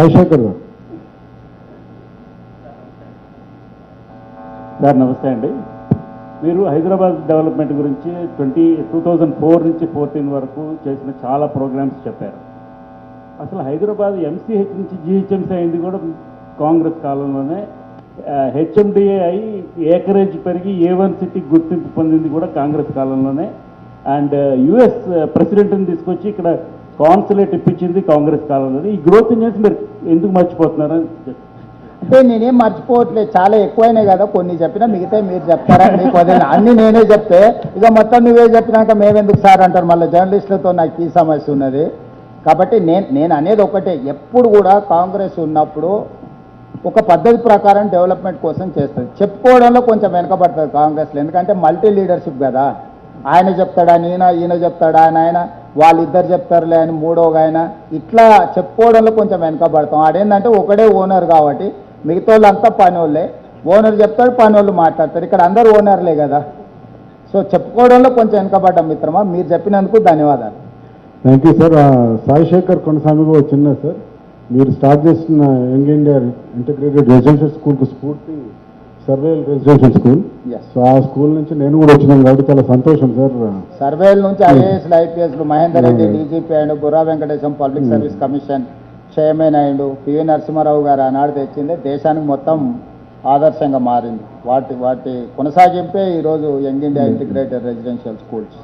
సాయిశేఖర్ గారు. సార్ నమస్తే అండి. మీరు హైదరాబాద్ డెవలప్మెంట్ గురించి ట్వంటీ టూ థౌజండ్ ఫోర్ నుంచి ఫోర్టీన్ వరకు చేసిన చాలా ప్రోగ్రామ్స్ చెప్పారు. అసలు హైదరాబాద్ ఎంసీహెచ్ నుంచి జిహెచ్ఎంసీ అయింది కూడా కాంగ్రెస్ కాలంలోనే. హెచ్ఎండిఏ అయి ఏకరేజ్ పెరిగి ఏ వన్ సిటీ గుర్తింపు పొందింది కూడా కాంగ్రెస్ కాలంలోనే. అండ్ యుఎస్ ప్రెసిడెంట్ని తీసుకొచ్చి ఇక్కడ కాన్సులేట్ ఇప్పించింది కాంగ్రెస్ కాలంలో ఈ గ్రోత్ చేసి మీరు ఎందుకు మర్చిపోతున్నారని అంటే నేనేం మర్చిపోవట్లేదు. చాలా ఎక్కువైనాయి కదా కొన్ని చెప్పినా మిగతా మీరు చెప్తారా? మీకు వదిలిన అన్ని నేనే చెప్తే ఇక మొత్తం నువ్వే చెప్పినాక మేమెందుకు సార్ అంటారు? మళ్ళీ జర్నలిస్టులతో నాకు ఈ సమస్య ఉన్నది. కాబట్టి నేను నేను అనేది ఒకటే. ఎప్పుడు కూడా కాంగ్రెస్ ఉన్నప్పుడు ఒక పద్ధతి ప్రకారం డెవలప్మెంట్ కోసం చేస్తుంది. చెప్పుకోవడంలో కొంచెం వెనకబడుతుంది కాంగ్రెస్లో. ఎందుకంటే మల్టీ లీడర్షిప్ కదా. ఆయన చెప్తాడా నేనా ఈయన చెప్తాడా ఆయన ఆయన. వాళ్ళిద్దరు చెప్తారులే అని మూడోగా ఆయన ఇట్లా చెప్పుకోవడంలో కొంచెం వెనకబడతాం. ఆడేంటంటే ఒకడే ఓనర్ కాబట్టి మిగతా వాళ్ళంతా పని వాళ్ళే ఓనర్ చెప్తాడు పని వాళ్ళు మాట్లాడతారు. ఇక్కడ అందరు ఓనర్లే కదా. సో చెప్పుకోవడంలో కొంచెం వెనకబడ్డాం మిత్రమా? మీరు చెప్పినందుకు ధన్యవాదాలు. థ్యాంక్ యూ సార్ సాయిశేఖర్ కొనసాగుగా ఒక సార్ మీరు స్టార్ట్ చేసిన యంగ్ ఇండియా ఇంటిగ్రేటెడ్ రెసిడెన్షియల్ స్కూల్కు స్ఫూర్తి సర్వేల్ రెసిడెన్షియల్ స్కూల్. సో ఆ స్కూల్ నుంచి నేను కూడా వచ్చినాను కాబట్టి చాలా సంతోషం సార్. సర్వేల నుంచి ఐఏఎస్లు ఐపీఎస్లు మహేందర్ రెడ్డి డీజీపీ అయ్యిండు Burra Venkatesham public service commission chairman అయ్యిండు పివి నరసింహారావు గారు ఆనాడు తెచ్చింది. దేశానికి మొత్తం ఆదర్శంగా మారింది. వాటి వాటి కొనసాగింపే ఈరోజు young India integrated residential schools.